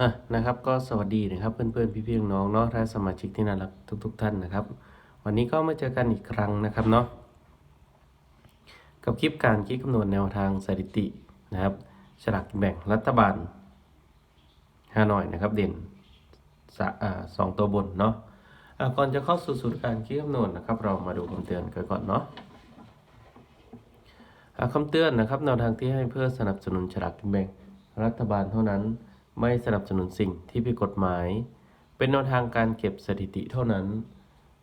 อะนะครับก็สวัสดีนะครับเพื่อนๆพี่ๆน้องเนาะและสมาชิกที่น่ารักทุก ๆ ท่านนะครับ วันนี้ก็มาเจอกันอีกครั้งนะครับเนาะกับคลิปการคิดคำนวณแนวทางสถิตินะครับฉลากกินแบ่งรัฐบาลฮานอยนะครับ เด่นสอสองตัวบนเนาะะก่อนจะเข้าสู่สูตรการคิดคำนวณนะครับ เรามาดูคำเตือนกันก่อนเนาะะคำเตือนนะครับแนวทางที่ให้เพื่อสนับสนุนฉลากกินแบ่งรัฐบาลเท่านั้น ไม่สนับสนุนสิ่งที่ผิดกฎหมาย เป็นแนวทางการเก็บสถิติเท่านั้น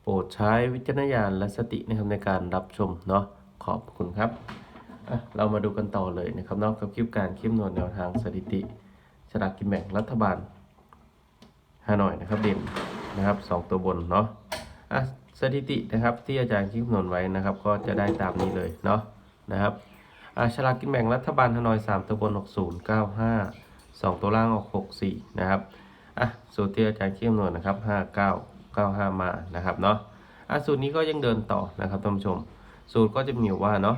โปรดใช้วิจารณญาณและสตินะครับในการรับชมเนาะขอบคุณครับเรามาดูกันต่อเลยนะครับนอกกับคลิปการคลิปนวณแนวทางสถิติฉลากกินแบ่งรัฐบาลฮานอยนะครับเด่นนะครับสองตัวบนเนาะอะสถิตินะครับที่อาจารย์คลิปนวณไว้นะครับ ก็จะได้ตามนี้เลยเนาะนะครับอะฉลากกินแบ่งรัฐบาลฮานอยสามตัวบน 6 0 9 5สองตัวล่างออกหกสี่นะครับอะสูตรที่อาจารย์เข้มนวลนะครับห้าเก้าเก้าห้ามานะครับเนาะอะสูตรนี้ก็ยังเดินต่อนะครับท่านผู้ชม สูตรก็จะมีอยู่ว่าเนาะ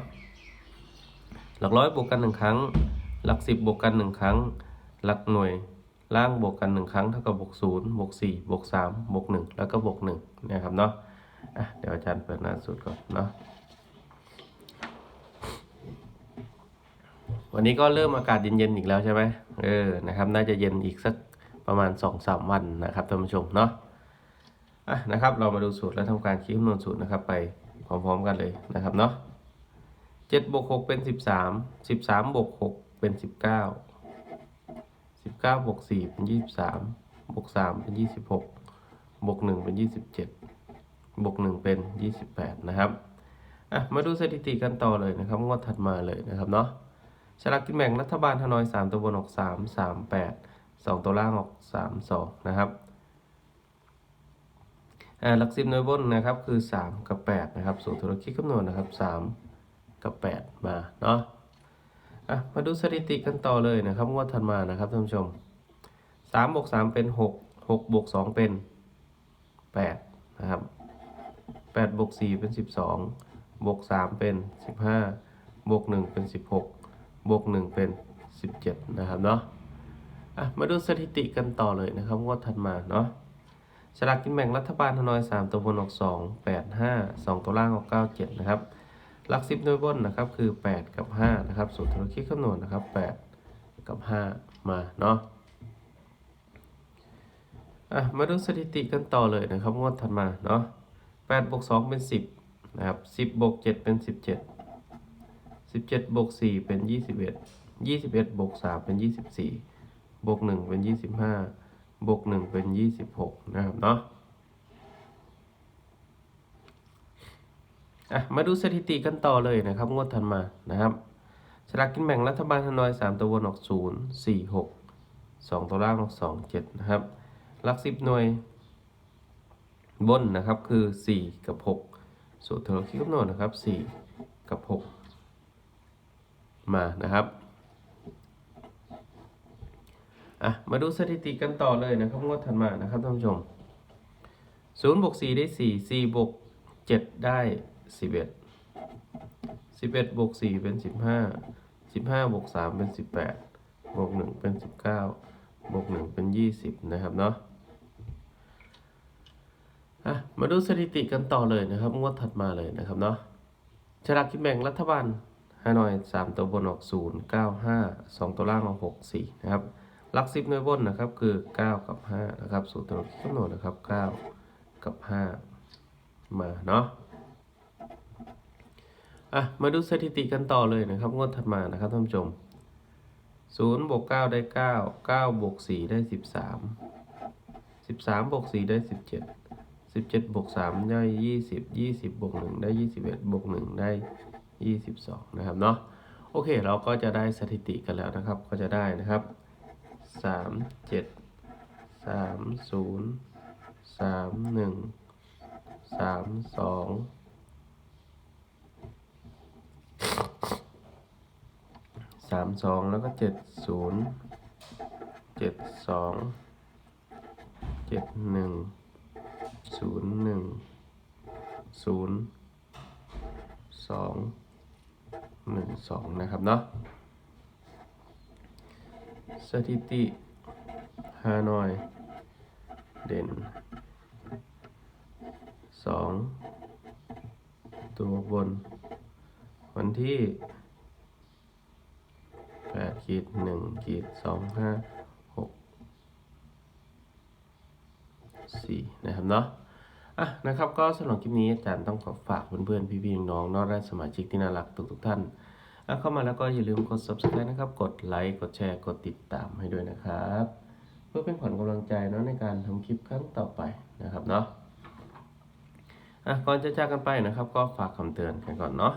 หลักร้อยบวกกันหนึ่งครั้ง หลักสิบบวกกันหนึ่งครั้ง หลักหน่วยล่างบวกกันหนึ่งครั้งเท่ากับบวกศูนย์บวกสี่บวกสามบวกหนึ่งแล้วก็บวกหนึ่งนะครับเนาะอะเดี๋ยวอาจารย์เปิดหน้าสูตรก่อนเนาะ วันนี้ก็เริ่มอากาศเย็นๆอีกแล้วใช่ไหมเออนะครับน่าจะเย็นอีกสักประมาณ2อสวันนะครับท่านผู้ชมเนาะอะนะครับ เรามาดูสูตรและทำการคิดคำนวณสูตรนะครับ ไปพร้อมๆกันเลยนะครับเนาะเจ็ดบวกหกเป็นสิบสามสิบสามบวกหกเป็นสิบเก้าสิบเก้าบวกสี่เป็นยี่สิบสามบวกสามเป็นยี่สิบหกบวกหนึ่งเป็นยี่สิบเจ็ดบวกหนึ่งเป็นยี่สิบแปดนะครับอะมาดูสถิติกันต่อเลยนะครับงวดถัดมาเลยนะครับเนาะ ฉลากกินแบ่งรัฐบาลฮานอย 3 ตัวบนออก 3 3 8 2 ตัวล่างออก 3 2 นะครับหลักสิบหน่วยบนนะครับคือ 3 กับ 8 นะครับสูตรธุรกิจคำนวณนะครับ 3 กับ 8 มาเนาะอะมาดูสถิติกันต่อเลยนะครับงวดถัดมานะครับท่านผู้ชม3บวก3เป็น 6 6บวก2เป็น 8 นะครับ8บวก4เป็น 12บวก3เป็น 15บวก1เป็น 16 บวกหนึ่งเป็นสิบเจ็ดนะครับเนาะอะมาดูสถิติกันต่อเลยนะครับงวดถัดมาเนาะฉลากกินแบ่งรัฐบาลฮานอยสามตัวบนออกสองแปดห้าสองตัวล่างออกเก้าเจ็ดนะครับ หลักสิบโดยบนนะครับคือแปดกับห้านะครับสูตรธุรกิจคำนวณนะครับแปดกับห้ามาเนาะอะมาดูสถิติกันต่อเลยนะครับงวดถัดมาเนาะแปดบวกสองเป็นสิบนะครับสิบบวกเจ็ดเป็นสิบเจ็ด สิบเจ็ดบวกสี่เป็นยี่สิบเอ็ดยี่สิบเอ็ดบวกสามเป็นยี่สิบสี่บวกหนึ่งเป็นยี่สิบห้าบวกหนึ่งเป็นยี่สิบหกนะครับเนาะอะมาดูสถิติกันต่อเลยนะครับ งวดถัดมานะครับสลากกินแบ่งรัฐบาลฮานอยสามตัวบนออกศูนย์สี่หกสองตัวล่างออกสองเจ็ดนะครับหลักสิบหน่วยบนนะครับคือสี่กับหกสูตรเราคิดคำนวณนะครับสี่กับหก มานะครับอะมาดูสถิติกันต่อเลยนะครับงวดถัดมานะครับท่านผู้ชมศูนย์บวกสี่ได้สี่สี่บวกเจ็ดได้สิบเอ็ดสิบเอ็ดบวกสี่เป็นสิบห้าสิบห้าบวกสามเป็นสิบแปดบวกหนึ่งเป็นสิบเก้าบวกหนึ่งเป็นยี่สิบนะครับเนาะอะมาดูสถิติกันต่อเลยนะครับงวดถัดมาเลยนะครับเนาะฉลากกินแบ่งรัฐบาล ห้าหน่อยสามตัวบนออกศูนย์เก้าห้าสองตัวล่างออกหกสี่นะครับหลักสิบหน่วยบนนะครับคือเก้ากับห้านะครับสูตรตัวกำหนดนะครับเก้ากับห้ามาเนาะอะมาดูสถิติกันต่อเลยนะครับงวดถัดมานะครับท่านผู้ชมศูนย์บวกเก้าได้เก้าเก้าบวกสี่ได้สิบสามสิบสามบวกสี่ได้สิบเจ็ดสิบเจ็ดบวกสามได้ยี่สิบยี่สิบบวกหนึ่งได้ยี่สิบเอ็ดบวกหนึ่งได้ 22 นะครับเนาะโอเค เราก็จะได้สถิติกันแล้วนะครับ ก็จะได้นะครับ 3 7 3 0 3 1 3 2 3 2 แล้วก็ 7 0 7 2 7 1 0 1 0สอง หนึ่งสองนะครับเนาะสถิติฮานอย เด่นสองตัวบน วันที่แปดขีดหนึ่งขีดสองห้าหกสี่นะครับเนาะ อะนะครับก็สำหรับคลิปนี้อาจารย์ต้องขอฝากเพื่อนๆพี่ๆน้องๆนอกและสมาชิกที่น่ารักทุกๆท่านเข้ามาแล้วก็อย่าลืมกด subscribe นะครับ กดไลค์กดแชร์กดติดตามให้ด้วยนะครับ เพื่อเป็นขวัญกำลังใจเนาะในการทำคลิปครั้งต่อไปนะครับเนาะอะก่อนจะจากกันไปนะครับ ก็ฝากคำเตือนกันก่อนเนาะ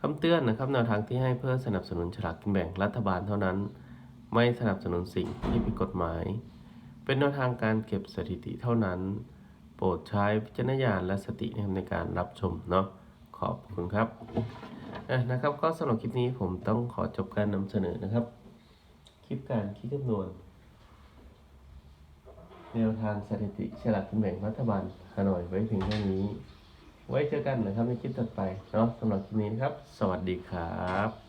คำเตือนนะครับแนวทางที่ให้เพื่อสนับสนุนฉลากกินแบ่งรัฐบาลเท่านั้น ไม่สนับสนุนสิ่งที่ผิดกฎหมาย เป็นแนวทางการเก็บสถิติเท่านั้น โปรดใช้วิจารณญาณและสติในการรับชมเนาะขอบคุณครับะนะครับก็สำหรับคลิปนี้ผมต้องขอจบการนำเสนอนะครับ คลิปการคิดคำนวณแนวทางสถิติฉลากกินแบ่งรัฐบาลฮานอยไว้เพียงเท่านี้ ไว้เจอกันนะครับในคลิปถัดไปเนาะสำหรับคลิปนี้นะครับ สวัสดีครับ